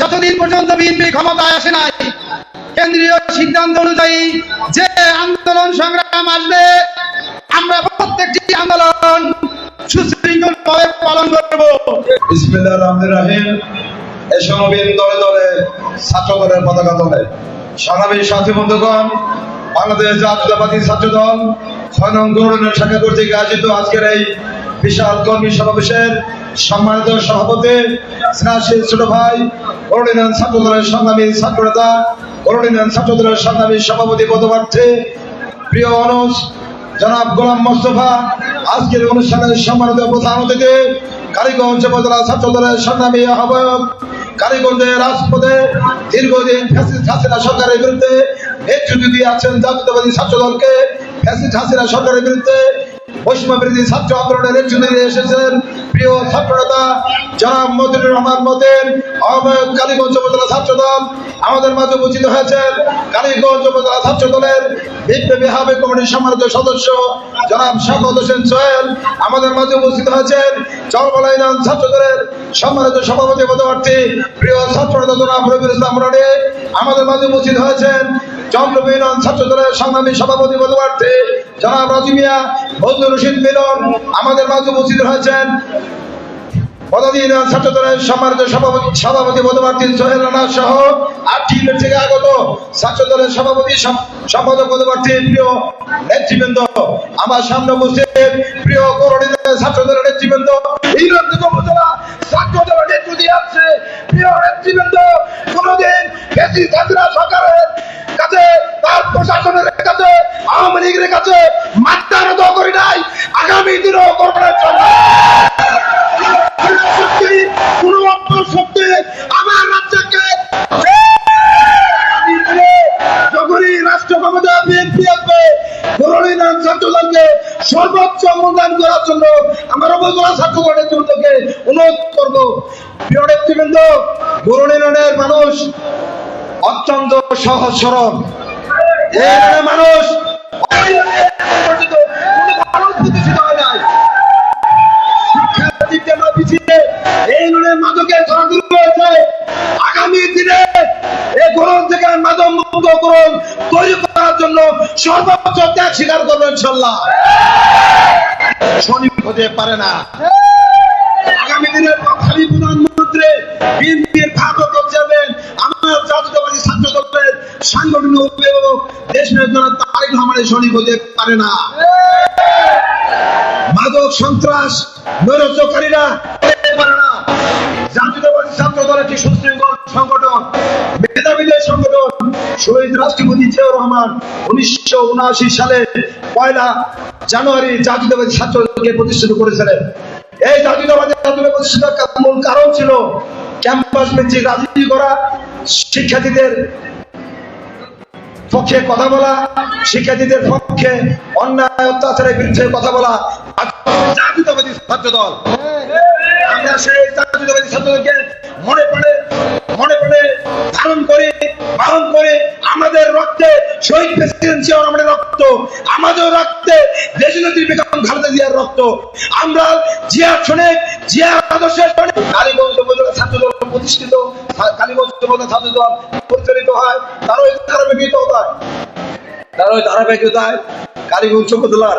যতদিন পর্যন্ত বিএনপি ক্ষমতায় আসে নাই, কেন্দ্রীয় সিদ্ধান্ত অনুযায়ী যে আন্দোলন সংগ্রাম আসবে, আমরা প্রত্যেকটি আন্দোলন সুশৃঙ্খল ভাবে পালন করব। বিসমিল্লাহ রহমান রাহিম। এ সমবেত দলে দলে ছাত্র দলের পতাকা তোলে। সংগ্রামী সাথী বন্ধুগণ, বাংলাদেশ জাতীয়তাবাদী ছাত্র দল আজকের এই বিশাল সভাপতি ছোট ভাই করুণীনাথ ছাত্র দলের সংগ্রামী ছাত্র নেতা করুণীনাথ সংগ্রামী সভাপতি প্রিয় জনাব মোস্তফা, আজকের অনুষ্ঠানের প্রধান অতিথি, কালীগঞ্জ উপজেলা ছাত্র দলের সংগ্রামী আহ্বায়ক কালীগঞ্জের রাজপথে দীর্ঘদিন সরকারের বিরুদ্ধে নেতৃত্ব দিয়ে আছেন জাতীয়তাবাদী ছাত্র দলকে ফ্যাসিস্ট হাসিনা সরকারের বিরুদ্ধে বৈষম্য বিরোধী ছাত্র আন্দোলনের নেতৃত্ব দিয়ে এসেছেন প্রিয় ছাত্র নেতা জনাব মতিউর রহমান মতিন, আহ্বায়ক কালীগঞ্জ উপজেলা ছাত্র দল আমাদের মাঝে উপস্থিত হয়েছেন কালীগঞ্জ উপজেলা ছাত্র দলের বিপ্লবী হাবে কমিটির সম্মানিত সদস্য জনাব শামত হোসেন সোহেল। আমাদের মাঝে উপস্থিত হয়েছেন চরমলা ইউনিয়ন ছাত্র দলের সম্মানিত সভাপতি পদপ্রার্থী প্রিয় ছাত্র নেতা জনাব রবিউল ইসলাম রনি। আমাদের মাঝে উপস্থিত হয়েছেন চন্দ্রপুর মিলন ছাত্র দলের সংগ্রামী সভাপতি পদপ্রার্থী জনাব রাজিমিয়া বজুর রশিদ মিলন আমাদের মাঝে উপস্থিত হয়েছেন পদাধীন ছাত্র দলের সম্মানিত সভাপতি সভাপতি পদপ্রার্থী সোহেল রানা সহ আটটি থেকে আগত ছাত্র দলের সভাপতি সম- সম্পাদক পদপ্রার্থী প্রিয় নেতৃবৃন্দ, আমার সামনে উপস্থিত প্রিয় করণীয় ছাত্র দলের নেতৃবৃন্দ, ইউনিয়ন থেকে উপজেলা ছাত্র দলের নেতৃত্ব দিয়ে আসছে। প্রিয় নেতৃবৃন্দ, কোনদিন বেশি ছাত্ররা সরকারের কাছে তার প্রশাসনের কাছে, আওয়ামী লীগের কাছে মাত্রা করি নাই। আগামী দিনও করব ছাত্রদল নেতৃত্বকে অনুরোধ করব। প্রিয় নেতৃবৃন্দ করণীনের মানুষ অত্যন্ত সহজ সরল। মানুষ আগামী দিনে এই গ্রহণ থেকে মাদক মুক্ত তৈরি করার জন্য সর্বোচ্চ ত্যাগ স্বীকার করবেন ইনশাল্লাহ শনি হতে পারে না। আগামী দিনে খালি প্রধানমন্ত্রী বিএনপির ভারত চেয়ারম্যান আমার জাতীয়তাবাদী ছাত্র দলের সাংগঠনিক অভিভাবক দেশ নেতা তারেক রহমানের শনিক হতে পারে না। মাদক সন্ত্রাস, নৈরাজ্যকারীরা পারে না। জাতীয়তাবাদী ছাত্র দল একটি সুশৃঙ্খল সংগঠন, মেধাবীদের সংগঠন শহীদ রাষ্ট্রপতি জিয়াউর রহমান উনিশশো উনআশি সালে পয়লা জানুয়ারি জাতীয়তাবাদী ছাত্র দলকে প্রতিষ্ঠিত করেছিলেন। এই জাতীয়তাবাদী ছাত্র দল প্রতিষ্ঠার কা- মূল কারণ ছিল ক্যাম্পাস ভিত্তিক রাজনীতি করা, শিক্ষার্থীদের পক্ষে কথা বলা, শিক্ষার্থীদের পক্ষে অন্যায়, অত্যাচারের বিরুদ্ধে কথা বলা। জাতীয়তাবাদী ছাত্র দল আমরা সেই জাতীয়তাবাদী ছাত্রদলকে মনে পড়ে মনে পড়ে ধারণ করে পালন করে। আমাদের রক্তে শহীদ প্রেসিডেন্ট জিয়াউর রহমানের রক্ত, আমাদের রক্তে দেশনেত্রী বেগম খালেদা জিয়ার রক্ত। আমরা জিয়ার শোনে জিয়ার আদর্শের শোনে কালীগঞ্জ উপজেলা ছাত্র দল প্রতিষ্ঠিত, কালীগঞ্জ উপজেলা ছাত্র দল পরিচালিত হয়, তারও এই ধারাবাহিকতা হয়। তারও এই ধারাবাহিকতায় কালীগঞ্জ উপজেলার।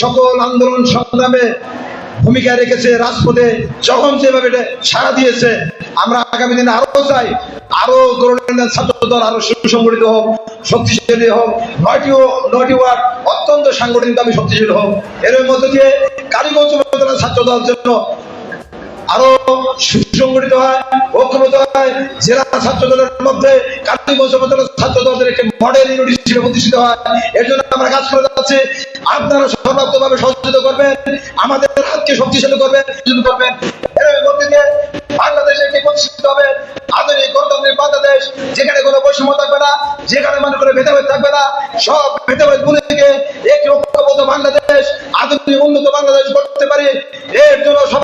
সকল আন্দোলন সংগ্রামে ভূমিকা রেখেছে রাজপথে যখন যেভাবে সাড়া দিয়েছে, আমরা আগামী দিনে আরও চাই। আরও করোনা ছাত্র দল আরও সুসংগঠিত হোক, শক্তিশালী হোক নয়টি নয়টি ওয়ার্ড অত্যন্ত সাংগঠনিক ভাবে শক্তিশালী হোক এর মধ্যে দিয়ে কালীগঞ্জ উপজেলা ছাত্র দল জন্য সুসংগঠিত হয়, ঐক্যবদ্ধ হয়, জেলা ছাত্র দলের মধ্যে কালীগঞ্জ উপজেলা ছাত্র দলের একটি মডেল ইউনিট হিসেবে প্রতিষ্ঠিত হয়। এর জন্য আমরা কাজ করে যাচ্ছি। আপনারা সর্বাত্মকভাবে সহযোগিতা করবেন, আমাদের হাতকে শক্তিশালী করবেন করবেন। বাংলাদেশে একটি প্রতিষ্ঠিত হবে। আধুনিক গণতান্ত্রিক বাংলাদেশ, যেখানে কোনো বৈষম্য থাকবে না, যেখানে মনে করে ভেদাভেদ থাকবে না, সব ভেদাভেদ ভুলে একটি ঐক্যবদ্ধ বাংলাদেশ, আধুনিক উন্নত বাংলাদেশ করতে পারি। এর জন্য সবার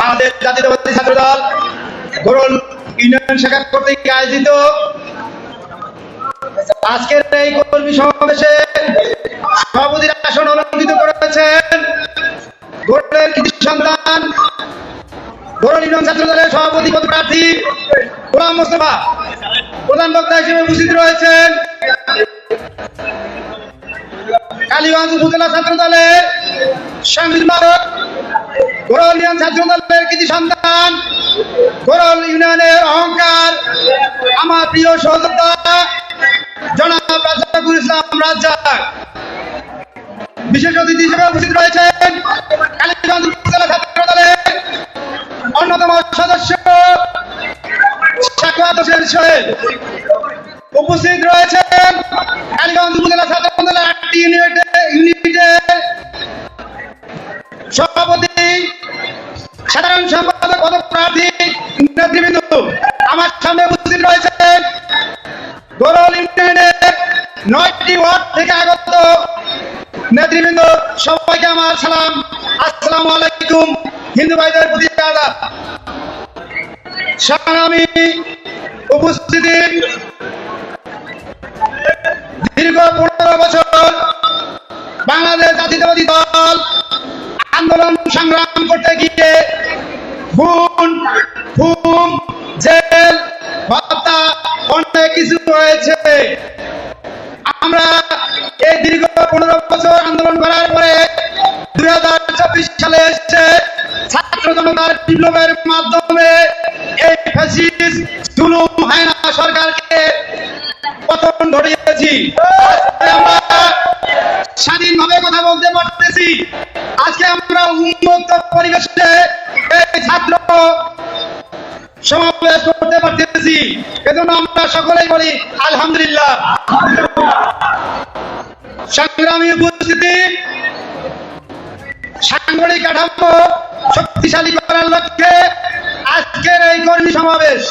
বাংলাদেশ জাতীয়তাবাদী ছাত্র দল গরুল ইউনিয়ন শাখা কর্তৃক আয়োজিত আজকের এই কর্মী সমাবেশে সভাপতির আসন অলঙ্কৃত করেছেন গরুলের কৃতি সন্তান গরুল ইউনিয়ন ছাত্র দলের সভাপতি পদ প্রার্থী গোলাম মোস্তফা। প্রধান বক্তা হিসেবে উপস্থিত রয়েছেন কালীগঞ্জ উপজেলা ছাত্র দলের সংবিধানক গোরল ইউনিয়ন কৃতি সন্তান গোরল ইউনিয়নের অহংকার, আমার প্রিয় জনাব রাজাকুল ইসলাম রাজ্জাক। বিশেষ অতিথি হিসেবে উপস্থিত রয়েছেন কালীগঞ্জ উপজেলা ছাত্র দলের অন্যতম সদস্য উপস্থিত রয়েছেন কালীগঞ্জ উপজেলা ছাত্র দলের সংগ্রামী উপস্থিতি দীর্ঘ পনেরো বছর বাংলাদেশ জাতীয়তাবাদী দল আন্দোলন সংগ্রাম করতে গিয়ে খুন খুন জেল, হত্যা অনেক কিছু হয়েছে আমরা এই দীর্ঘ পনেরো বছর আন্দোলন করার পরে দুই হাজার চব্বিশ সালে এসছে ছাত্র জনতার বিপ্লবের মাধ্যমে জুলুম হায়না সরকারকে। পতন ঘটিয়েছি। আমরা স্বাধীনভাবে কথা বলতে পারতেছি। আজকে আমরা উন্মুক্ত পরিবেশে এই ছাত্র সমাবেশ করতে পারতেছি। এজন্য আমরা সকলেই বলি, আলহামদুলিল্লাহ। সংগ্রামী উপস্থিতি, সাংগঠনিক কাঠামো শক্তিশালী করার লক্ষ্যে আজকের এই কর্মী সমাবেশ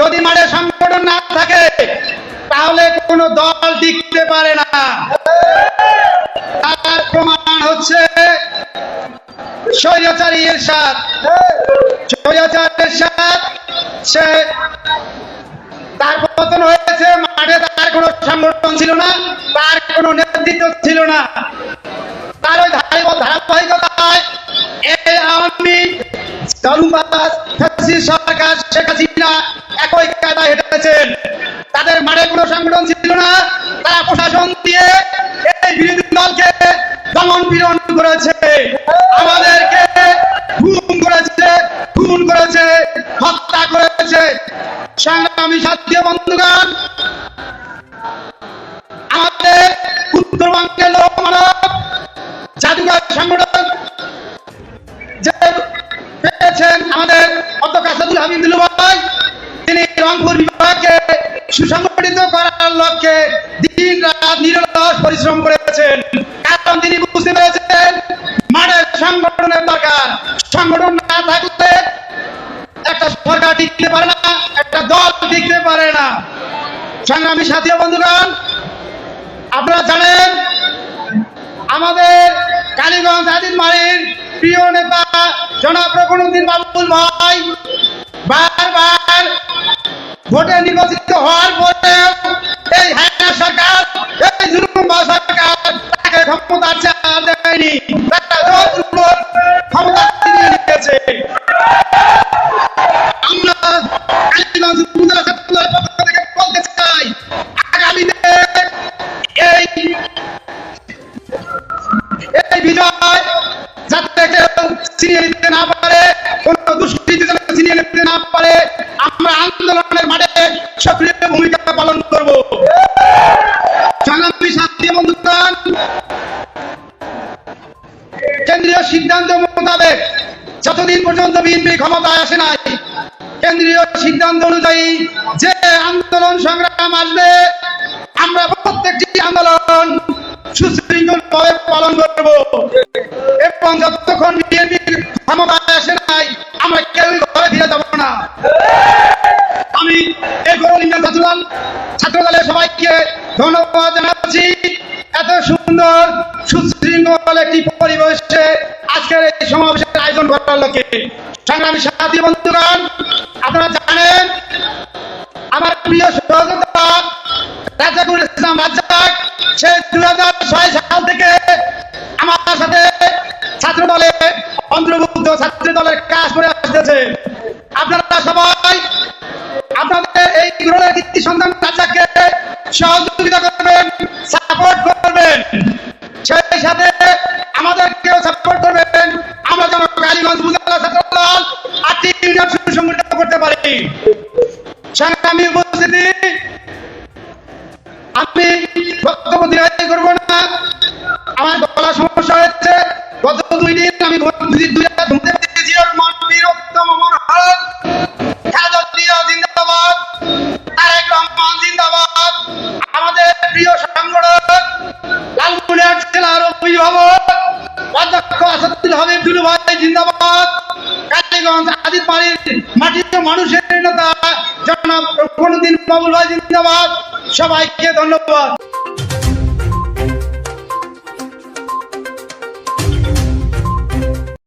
যদি মাঠে সংগঠন না থাকে, তাহলে কোনো দল টিকতে পারে না। তার প্রমাণ হচ্ছে স্বৈরাচারী এরশাদ। স্বৈরাচার এরশাদ, সে সংগঠন যে পেয়েছেন আমাদের অধ্যক্ষ আসাদুল হাবিবুল ভাই, তিনি রংপুর বিভাগকে সুসংগঠিত করার লক্ষ্যে দিন রাত নিরলস পরিশ্রম করেছেন। কারণ তিনি বুঝতে পেরেছেন মাঠের সংগঠনের দরকার। সংগঠন না থাকলে একটা সরকার টিকতে পারে না, একটা দল টিকতে পারে না। সংগ্রামী সাথী বন্ধুগণ, আপনারা জানেন আমাদের কালীগঞ্জ আদিন মারির প্রিয় নেতা জনাব রকনুদ্দিন বাবুল ভাই বারবার ভোটে নির্বাচিত হওয়ার পরে এই হায়না সরকার, এই জুলুম সরকার তাকে ক্ষমতা দেয়নি। তারা বিএনপি ক্ষমতায় আসে নাই। কেন্দ্রীয় সিদ্ধান্ত অনুযায়ী যে আন্দোলন সংগ্রাম আসবে, আমরা প্রত্যেকটি আন্দোলন সুশৃঙ্খল পালন করব। এবং যতক্ষণ বিএনপি ক্ষমতায় আসে রাজাকুল ইসলাম রাজ্জাক সে দুই হাজার ছয় সাল থেকে আমার সাথে ছাত্র দলে অন্তর্ভুক্ত ছাত্র দলের কাজ করে আসতেছে। আপনারা সবাই আপনাদের এই গ্রহের কীর্তি সন্তান রাজাকে সহযোগিতা করবেন সাপোর্ট করবেন। সেই সাথে আমাদেরকেও সাপোর্ট করবেন। আমরা যেন কালীগঞ্জ উপজেলা ছাত্র দল আটটি ইউনিয়ন সুসংগঠিত প্রিয় সংগঠন লালমনিরহাট জেলার অভিভাবক, অধ্যক্ষ আসাদুল হাবিব দুলু ভাই, জিন্দাবাদ। কালীগঞ্জ আদিত বাড়ির মাটির মানুষের নেতা জনাব কোনদিন বাবুল ভাই, জিন্দাবাদ। সবাইকে ধন্যবাদ।